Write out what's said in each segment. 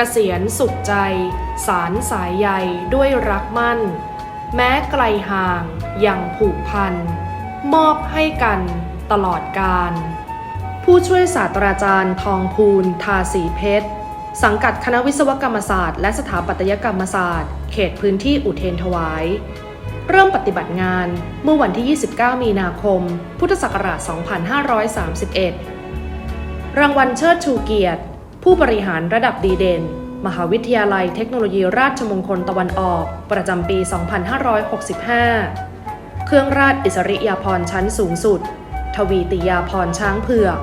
กษียณสุขใจ สารสายใยด้วยรักมั่น แม้ไกลห่างยังผูกพัน มอบให้กันตลอดกาลผู้ช่วยศาสตราจารย์ทองภูลทาสีเพชร สังกัดคณะวิศวกรรมศาสตร์ และสถาปัตยกรรมศาสตร์ เขตพื้นที่อุเทนถวาย เริ่มปฏิบัติงานเมื่อวันที่ 29 มีนาคม พุทธศักราช 2531 รางวัลเชิดชูเกียรติ ผู้บริหารระดับดีเด่น มหาวิทยาลัยเทคโนโลยีราชมงคลตะวันออก ประจำปี 2565 เครื่องราชอิสริยาภรณ์ชั้นสูงสุด ทวีติยาภรณ์ช้างเผือก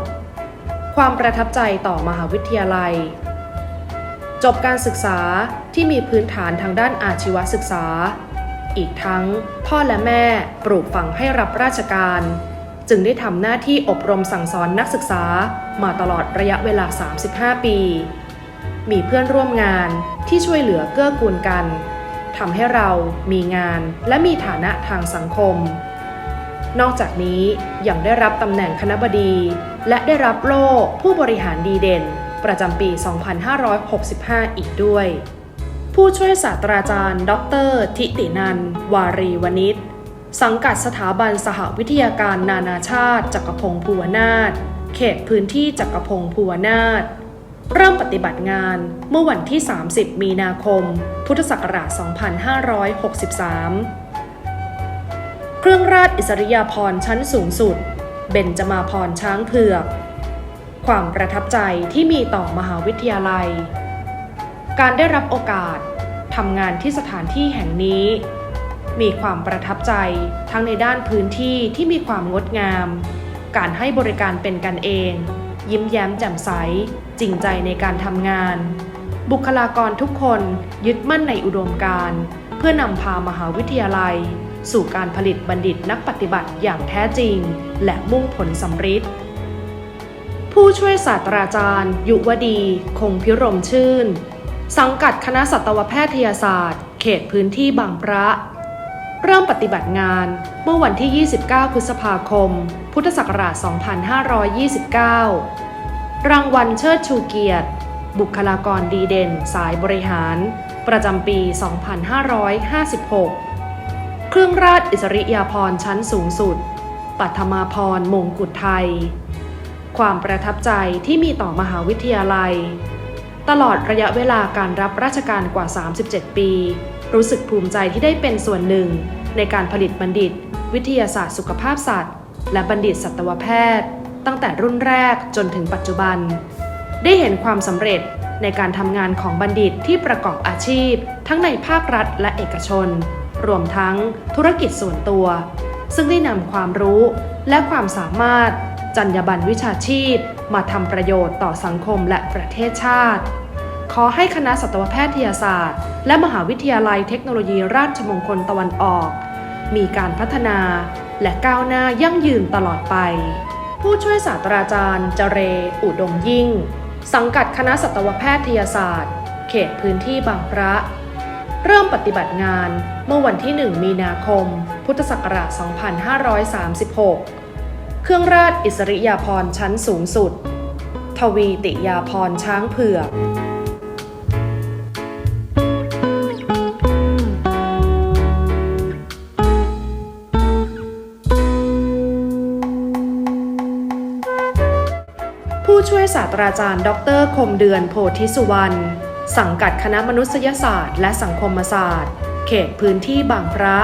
ความประทับใจต่อมหาวิทยาลัย จบการศึกษาที่มีพื้นฐานทางด้านอาชีวศึกษา อีกทั้งพ่อและแม่ปลูกฝังให้รับราชการ จึงได้ทำหน้าที่อบรมสั่งสอนนักศึกษามาตลอดระยะเวลา 35 ปี มีเพื่อนร่วมงานที่ช่วยเหลือเกื้อกูลกันทำให้เรามีงานและมีฐานะทางสังคม นอกจากนี้ยังได้รับตำแหน่งคณบดี และได้รับโล่ผู้บริหารดีเด่น ประจำปี 2565 อีกด้วย ผู้ช่วยศาสตราจารย์ ดร ทิตินัน วารีวณิช สังกัดสถาบันสหวิทยาการนานาชาติ จักรพงศ์ภูวนาถเขตพื้นที่จักรพงศ์ภูวนาถเริ่มปฏิบัติงานเมื่อวันที่ 30 มีนาคม พุทธศักราช 2563 เครื่องราชอิสริยาภรณ์ชั้นสูงสุด เบญจมาพรช้างเผือก ความประทับใจที่มีต่อมหาวิทยาลัย การได้รับโอกาสทำงานที่สถานที่แห่งนี้ มีความประทับใจ ทั้งในด้านพื้นที่ที่มีความงดงาม การให้บริการเป็นกันเอง ยิ้มแย้มแจ่มใส จริงใจในการทำงาน บุคลากรทุกคนยึดมั่นในอุดมการณ์เพื่อนำพามหาวิทยาลัย สู่การผลิตบัณฑิตนักปฏิบัติอย่างแท้จริง และมุ่งผลสำฤทธิ์ผู้ช่วยศาสตราจารย์ ยุวดี คงพิรมชื่น สังกัดคณะสัตวแพทยศาสตร์ เขตพื้นที่บางพระ เริ่มปฏิบัติงานเมื่อวันที่ 29 พฤษภาคม พุทธศักราช 2529 รางวัลเชิดชูเกียรติ บุคลากรดีเด่น สายบริหาร ประจำปี 2556 เครื่องราชอิสริยาภรณ์ชั้นสูงสุด ปัทมาพรมงกุฎไทย ความประทับใจที่มีต่อมหาวิทยาลัย ตลอดระยะเวลาการรับราชการกว่า 37 ปี รู้สึกภูมิใจที่ได้เป็นส่วนหนึ่ง ในการผลิตบัณฑิต วิทยาศาสตร์สุขภาพสัตว์ และบัณฑิตสัตวแพทย์ ตั้งแต่รุ่นแรกจนถึงปัจจุบัน ได้เห็นความสำเร็จในการทำงานของบัณฑิตที่ประกอบอาชีพ ทั้งในภาครัฐและเอกชน รวมทั้งธุรกิจส่วนตัว ซึ่งได้นำความรู้และความสามารถ จรรยาบรรณวิชาชีพ มาทำประโยชน์ต่อสังคมและประเทศชาติ ขอให้คณะสัตวแพทยศาสตร์ และมหาวิทยาลัยเทคโนโลยีราชมงคลตะวันออก มีการพัฒนาและก้าวหน้ายั่งยืนตลอดไป ผู้ช่วยศาสตราจารย์เจเร อุดมยิ่ง สังกัดคณะสัตวแพทยศาสตร์ เขตพื้นที่บางพระ เริ่มปฏิบัติงานเมื่อวันที่ 1 มีนาคม พุทธศักราช 2536 เครื่องราชอิสริยาภรณ์ชั้นสูงสุด ทวีติยาภรณ์ช้างเผือก ผู้ช่วยศาสตราจารย์ ดร คมเดือนโพธิสุวรรณ สังกัดคณะมนุษยศาสตร์ และสังคมศาสตร์ เขตพื้นที่บางพระ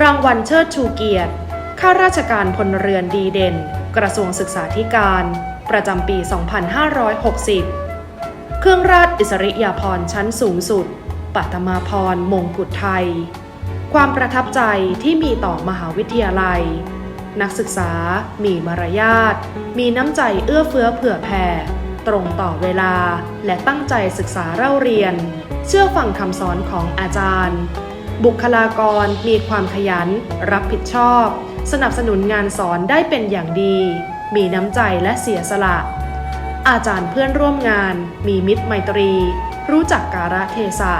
รางวัลเชิดชูเกียรติ ข้าราชการพลเรือนดีเด่น กระทรวงศึกษาธิการ ประจำปี 2560 เครื่องราชอิสริยาภรณ์ชั้นสูงสุด ปัตมาพรมงกุฎไทย ความประทับใจที่มีต่อมหาวิทยาลัย นักศึกษา มีมารยาท มีน้ำใจเอื้อเฟื้อเผื่อแผ่ ตรงต่อเวลา และตั้งใจศึกษาเล่าเรียน เชื่อฟังคำสอนของอาจารย์ บุคลากรมีความขยัน รับผิดชอบ สนับสนุนงานสอนได้เป็นอย่างดี มีน้ำใจและเสียสละ อาจารย์เพื่อนร่วมงาน มีมิตรไมตรี รู้จักการะเทศะ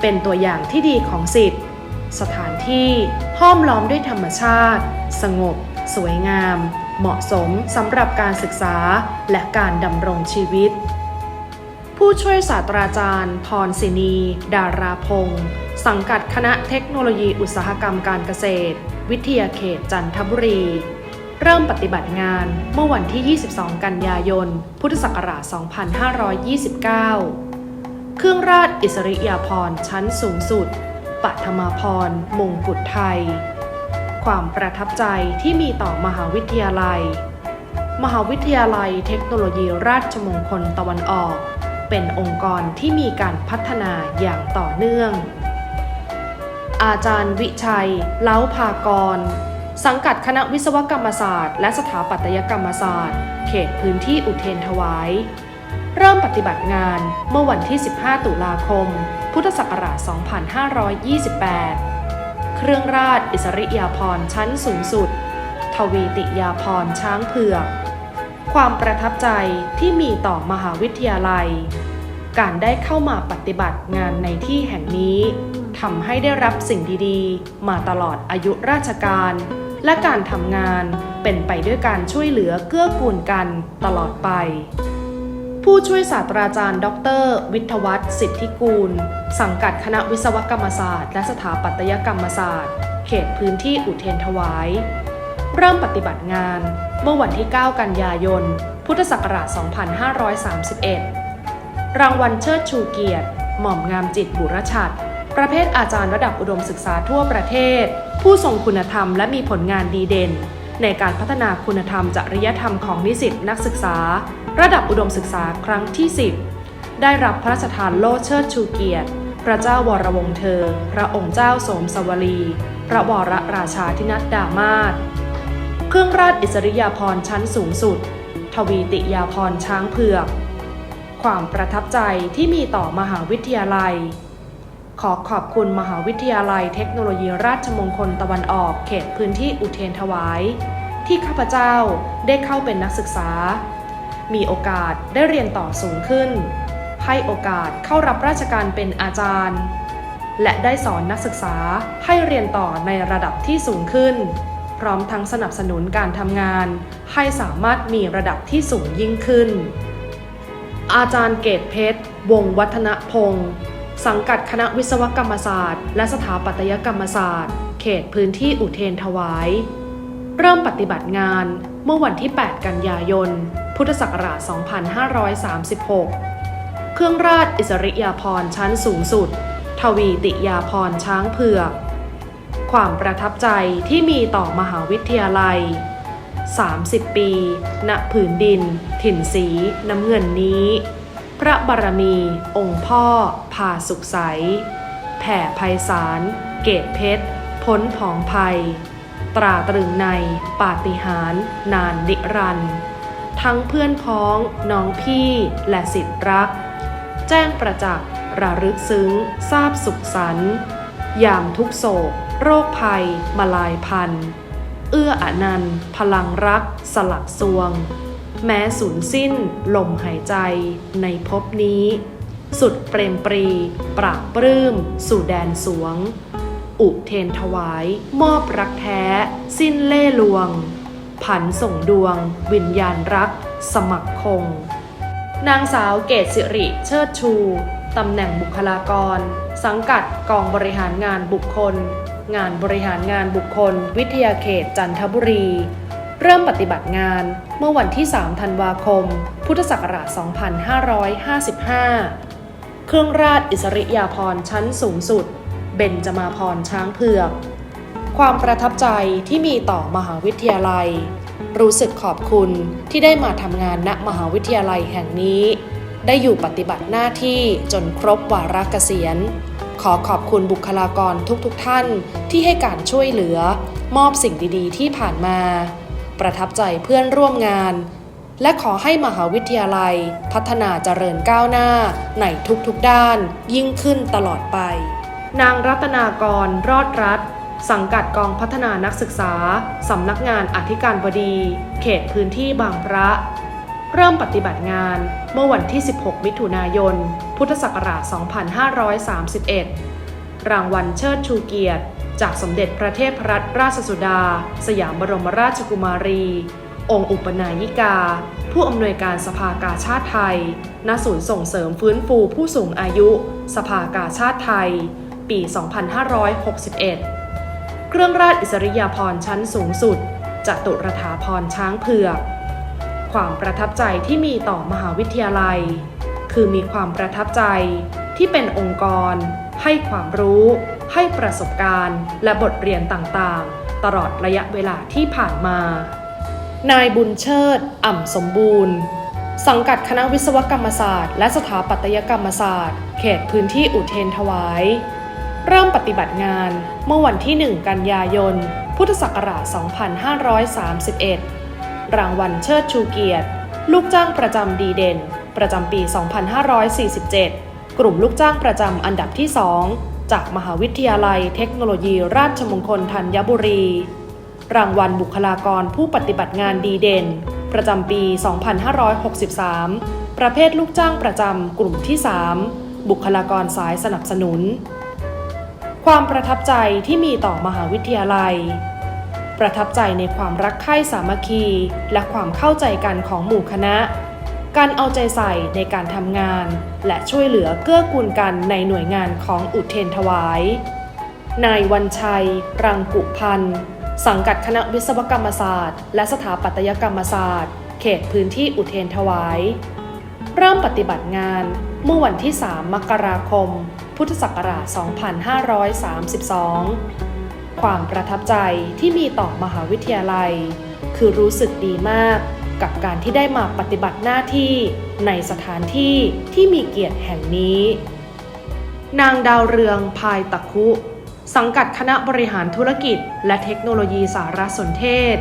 เป็นตัวอย่างที่ดีของสิทธิ์สถานที่ห้อมล้อมด้วยธรรมชาติ สงบ สวยงาม เหมาะสมสำหรับการศึกษาและการดำรงชีวิต ผู้ช่วยศาสตราจารย์ พรศินี ดาราพงศ์สังกัดคณะเทคโนโลยีอุตสาหกรรมการเกษตร วิทยาเขตจันทบุรี เริ่มปฏิบัติงานเมื่อวันที่ 22 กันยายน พุทธศักราช 2529 เครื่องราชอิสริยาภรณ์ชั้นสูงสุดปัทมาพรณ์มงกุฎไทย ความประทับใจที่มีต่อมหาวิทยาลัย มหาวิทยาลัยเทคโนโลยีราชมงคลตะวันออก เป็นองค์กรที่มีการพัฒนาอย่างต่อเนื่อง อาจารย์วิชัย เล้าภากร สังกัดคณะวิศวกรรมศาสตร์ และสถาปัตยกรรมศาสตร์ เขตพื้นที่อุเทนถวาย เริ่มปฏิบัติงานเมื่อวันที่ 15 ตุลาคม พุทธศักราช 2528 เครื่องราชอิสริยาภรณ์ชั้นสูงสุด ทวีติยาภรณ์ช้างเผือก ความประทับใจที่มีต่อมหาวิทยาลัย การได้เข้ามาปฏิบัติงานในที่แห่งนี้ทำให้ได้รับสิ่งดีๆ มาตลอดอายุราชการ และการทำงานเป็นไปด้วยการช่วยเหลือเกื้อกูลกันตลอดไป ผู้ช่วยศาสตราจารย์ ดร วิทวัฒน์สิทธิกูล สังกัดคณะวิศวกรรมศาสตร์ และสถาปัตยกรรมศาสตร์ เขตพื้นที่อุเทนถวาย เริ่มปฏิบัติงาน เมื่อวันที่ 9 กันยายน พุทธศักราช 2531 รางวัลเชิดชูเกียรติ หม่อมงามจิตบุรชัด ประเภทอาจารย์ระดับอุดมศึกษาทั่วประเทศ ผู้ทรงคุณธรรมและมีผลงานดีเด่น ในการพัฒนาคุณธรรมจริยธรรมของนิสิตนักศึกษา ระดับอุดมศึกษาครั้งที่ 10 ได้รับพระราชทานโล่เชิดชูเกียรติ พระเจ้าวรวงเธอ พระองค์เจ้าสมสวลีพระวรราชาธินัดดามาศเครื่องราชอิสริยาภรณ์ชั้นสูงสุด ทวีติยาภรณ์ช้างเผือก ความประทับใจที่มีต่อมหาวิทยาลัย ขอขอบคุณมหาวิทยาลัยเทคโนโลยีราชมงคลตะวันออกเขตพื้นที่อุเทนถวาย ที่ข้าพเจ้าได้เข้าเป็นนักศึกษา มีโอกาสได้เรียนต่อสูงขึ้น ให้โอกาสเข้ารับราชการเป็นอาจารย์ และได้สอนนักศึกษาให้เรียนต่อในระดับที่สูงขึ้น พร้อมทั้งสนับสนุนการทำงาน ให้สามารถมีระดับที่สูงยิ่งขึ้น อาจารย์เกตเพชร วงศ์วัฒนพงศ์สังกัดคณะวิศวกรรมศาสตร์ และสถาปัตยกรรมศาสตร์ เขตพื้นที่อุเทนถวาย เริ่มปฏิบัติงานเมื่อวันที่ 8 กันยายน พุทธศักราช 2536 เครื่องราชอิสริยาภรณ์ชั้นสูงสุด ทวีติยาภรณ์ช้างเผือก ความประทับใจที่มีต่อมหาวิทยาลัย 30 ปี ณ ผืนดิน ถิ่นสี น้ำเงินนี้ พระบารมี องค์พ่อ พาสุขใส แผ่ไพศาลเกตเพชร พ้นผองภัย ตราตรึงใน ปาฏิหาริย์นานนิรันดร์ ทั้งเพื่อนพ้อง น้องพี่และสิทธิรัก แจ้งประจักษ์ระลึกซึ้ง ทราบสุขสันต์ยามทุกโศก โรคภัย มาลายพันธ์เอื้ออนันต์ พลังรัก สลักสวง แม้สูญสิ้น ลมหายใจ ในภพนี้ สุดเปรมปรี ปราบปลื้ม สู่แดนสวง อุเทนถวาย มอบรักแท้ สิ้นเล่ห์ลวง ผันส่งดวง วิญญาณรัก สมัครคง นางสาวเกตสิริ เชิดชู ตำแหน่งบุคลากร สังกัดกองบริหารงานบุคคล งานบริหารงานบุคคล วิทยาเขตจันทบุรี เริ่มปฏิบัติงานเมื่อวันที่ 3 ธันวาคม พุทธศักราช 2555 เครื่องราชอิสริยาภรณ์ชั้นสูงสุด เบญจมาพรณ์ช้างเผือก ความประทับใจที่มีต่อมหาวิทยาลัย รู้สึกขอบคุณที่ได้มาทำงานณมหาวิทยาลัยแห่งนี้ ได้อยู่ปฏิบัติหน้าที่จนครบวาระเกษียณ ขอขอบคุณบุคลากรทุกๆทท่านที่ให้การช่วยเหลือ มอบสิ่งดีๆ ที่ผ่านมา ประทับใจเพื่อนร่วมงาน และขอให้มหาวิทยาลัย พัฒนาเจริญก้าวหน้าในทุกๆด้านยิ่งขึ้นตลอดไป นางรัตนากรรอดรัฐ สังกัดกองพัฒนานักศึกษา สำนักงานอธิการบดี เขตพื้นที่บางพระ เริ่มปฏิบัติงานเมื่อวันที่ 16 มิถุนายน พุทธศักราช 2531 รางวัลเชิดชูเกียรติ จากสมเด็จพระเทพรัตนราชสุดา สยามบรมราชกุมารี องค์อุปนายิกา ผู้อำนวยการสภากาชาติไทย ณ ศูนย์ส่งเสริมฟื้นฟูผู้สูงอายุ สภากาชาติไทย ปี 2561 เครื่องราชอิสริยาภรณ์ชั้นสูงสุดจตุรถาพรช้างเผือก ความประทับใจที่มีต่อมหาวิทยาลัย คือมีความประทับใจที่เป็นองค์กร ให้ความรู้ ให้ประสบการณ์ และบทเรียนต่างๆ ตลอดระยะเวลาที่ผ่านมา นายบุญเชิด อ่ำสมบูรณ์ สังกัดคณะวิศวกรรมศาสตร์ และสถาปัตยกรรมศาสตร์ เขตพื้นที่อุเทนถวาย เริ่มปฏิบัติงานเมื่อวันที่ 1 กันยายน พุทธศักราช 2531 รางวัลเชิดชูเกียรติ ลูกจ้างประจำดีเด่น ประจำปี 2547 กลุ่มลูกจ้างประจำอันดับที่ 2 จากมหาวิทยาลัยเทคโนโลยีราชมงคลธัญบุรี รางวัลบุคลากรผู้ปฏิบัติงานดีเด่น ประจำปี 2563 ประเภทลูกจ้างประจำกลุ่มที่ 3 บุคลากรสายสนับสนุน ความประทับใจที่มีต่อมหาวิทยาลัย ประทับใจในความรักใคร่สามัคคี และความเข้าใจกันของหมู่คณะ การเอาใจใส่ในการทำงาน และช่วยเหลือเกื้อกูลกันในหน่วยงานของอุเทนถวาย นายวันชัย รังกุพันธ์สังกัดคณะวิศวกรรมศาสตร์ และสถาปัตยกรรมศาสตร์ เขตพื้นที่อุเทนถวาย เริ่มปฏิบัติงานเมื่อวันที่ 3 มกราคม พุทธศักราช 2532 ความประทับใจที่มีต่อมหาวิทยาลัย คือรู้สึกดีมากกับการที่ได้มาปฏิบัติหน้าที่ในสถานที่ที่มีเกียรติแห่งนี้ นางดาวเรืองพายตะคุ สังกัดคณะบริหารธุรกิจ และเทคโนโลยีสารสนเทศ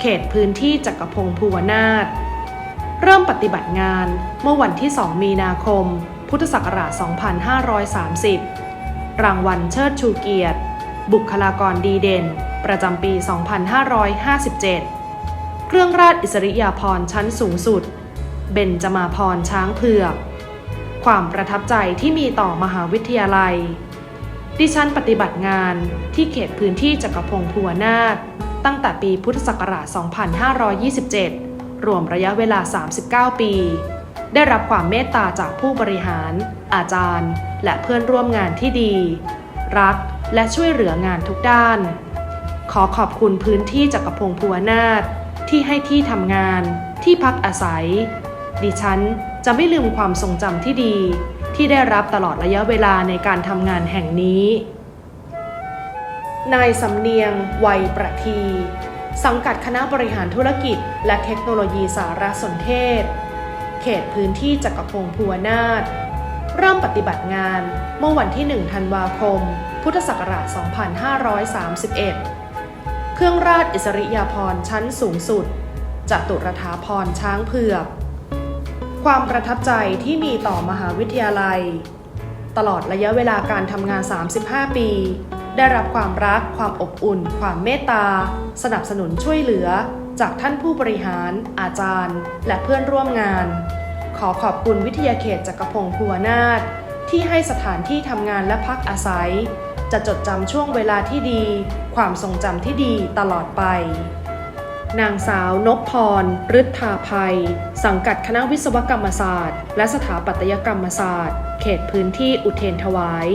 เขตพื้นที่จักรพงศ์ภูวนาถเริ่มปฏิบัติงานเมื่อวันที่ 2 มีนาคม พุทธศักราช 2530 รางวัลเชิดชูเกียรติ บุคลากรดีเด่น ประจำปี 2557 เครื่องราชอิสริยาภรณ์ชั้นสูงสุด เบญจมาพรณ์ช้างเผือก ความประทับใจที่มีต่อมหาวิทยาลัย ดิฉันปฏิบัติงานที่เขตพื้นที่จักรพงศ์ภูวนาถตั้งแต่ปีพุทธศักราช 2527 รวมระยะเวลา 39 ปี ได้รับความเมตตาจากผู้บริหาร อาจารย์ และเพื่อนร่วมงานที่ดี รักและช่วยเหลืองานทุกด้าน ขอขอบคุณพื้นที่จักรพงศ์ภูวนาถที่ให้ที่ทำงาน ที่พักอาศัย ดิฉันจะไม่ลืมความทรงจำที่ดี ที่ได้รับตลอดระยะเวลาในการทำงานแห่งนี้ นายสำเนียง วัยประที สังกัดคณะบริหารธุรกิจ และเทคโนโลยีสารสนเทศ เขตพื้นที่จักรพงศ์ภูวนาถเริ่มปฏิบัติงานเมื่อวันที่ 1 ธันวาคม พุทธศักราช 2531 เครื่องราชอิสริยาภรณ์ชั้นสูงสุดจตุรถาพรณ์ช้างเผือก ความประทับใจที่มีต่อมหาวิทยาลัย ตลอดระยะเวลาการทำงาน 35 ปี ได้รับความรัก ความอบอุ่น ความเมตตา สนับสนุนช่วยเหลือ จากท่านผู้บริหาร อาจารย์ และเพื่อนร่วมงาน ขอขอบคุณวิทยาเขตจักรพงศ์ภูวนาถที่ให้สถานที่ทำงานและพักอาศัย จะจดจำช่วงเวลาที่ดี ความทรงจำที่ดีตลอดไป นางสาวนพพรฤทธาภัย สังกัดคณะวิศวกรรมศาสตร์ และสถาปัตยกรรมศาสตร์ เขตพื้นที่อุเทนถวาย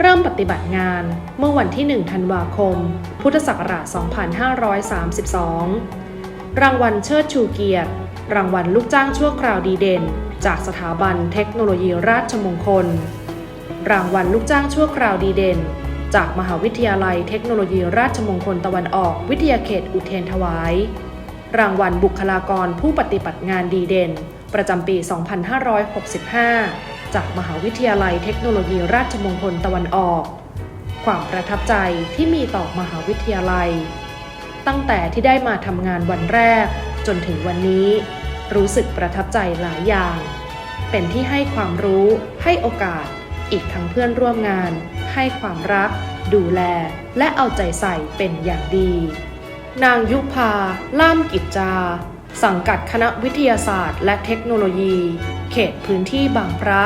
เริ่มปฏิบัติงานเมื่อวันที่ 1 ธันวาคม พุทธศักราช 2532 รางวัลเชิดชูเกียรติ รางวัลลูกจ้างชั่วคราวดีเด่น จากสถาบันเทคโนโลยีราชมงคล รางวัลลูกจ้างชั่วคราวดีเด่น จากมหาวิทยาลัยเทคโนโลยีราชมงคลตะวันออกวิทยาเขตอุเทนถวาย รางวัลบุคลากรผู้ปฏิบัติงานดีเด่น ประจำปี 2565 จากมหาวิทยาลัยเทคโนโลยีราชมงคลตะวันออก ความประทับใจที่มีต่อมหาวิทยาลัย ตั้งแต่ที่ได้มาทำงานวันแรก จนถึงวันนี้ รู้สึกประทับใจหลายอย่าง เป็นที่ให้ความรู้ ให้โอกาส อีกทั้งเพื่อนร่วมงาน ให้ความรัก ดูแล และเอาใจใส่เป็นอย่างดี นางยุพา ล่ามกิจจา สังกัดคณะวิทยาศาสตร์ และเทคโนโลยี เขตพื้นที่บางพระ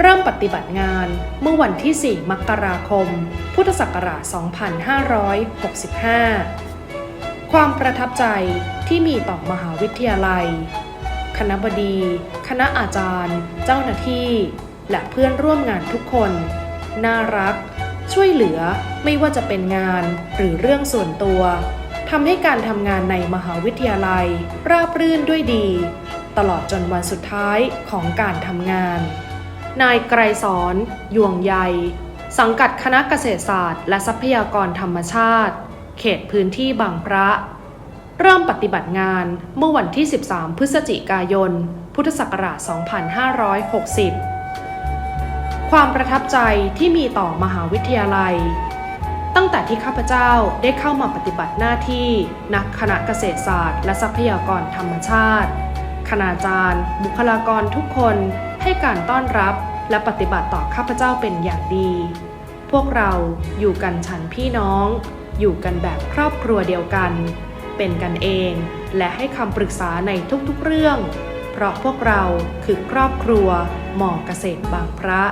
เริ่มปฏิบัติงานเมื่อวันที่ 4 มกราคม พุทธศักราช 2565 ความประทับใจที่มีต่อมหาวิทยาลัย คณบดี คณะอาจารย์ เจ้าหน้าที่ และเพื่อนร่วมงานทุกคน น่ารัก ช่วยเหลือไม่ว่าจะเป็นงานหรือเรื่องส่วนตัวทำให้การทำงานในมหาวิทยาลัย ราบรื่นด้วยดี ตลอดจนวันสุดท้ายของการทำงาน นายไกรสอนยวงใย สังกัดคณะเกษตรศาสตร์ และทรัพยากรธรรมชาติ เขตพื้นที่บางพระ เริ่มปฏิบัติงานเมื่อวันที่ 13 พฤศจิกายน พุทธศักราช 2560 ความประทับใจที่มีต่อมหาวิทยาลัย ตั้งแต่ที่ข้าพเจ้าได้เข้ามาปฏิบัติหน้าที่นักคณะเกษตรศาสตร์ และทรัพยากรธรรมชาติ คณาจารย์ บุคลากรทุกคน ให้การต้อนรับและปฏิบัติต่อข้าพเจ้าเป็นอย่างดี พวกเราอยู่กันฉันพี่น้อง อยู่กันแบบครอบครัวเดียวกัน เป็นกันเองและให้คำปรึกษาในทุกๆเรื่อง เพราะพวกเราคือครอบครัวหมอเกษตรบางพระ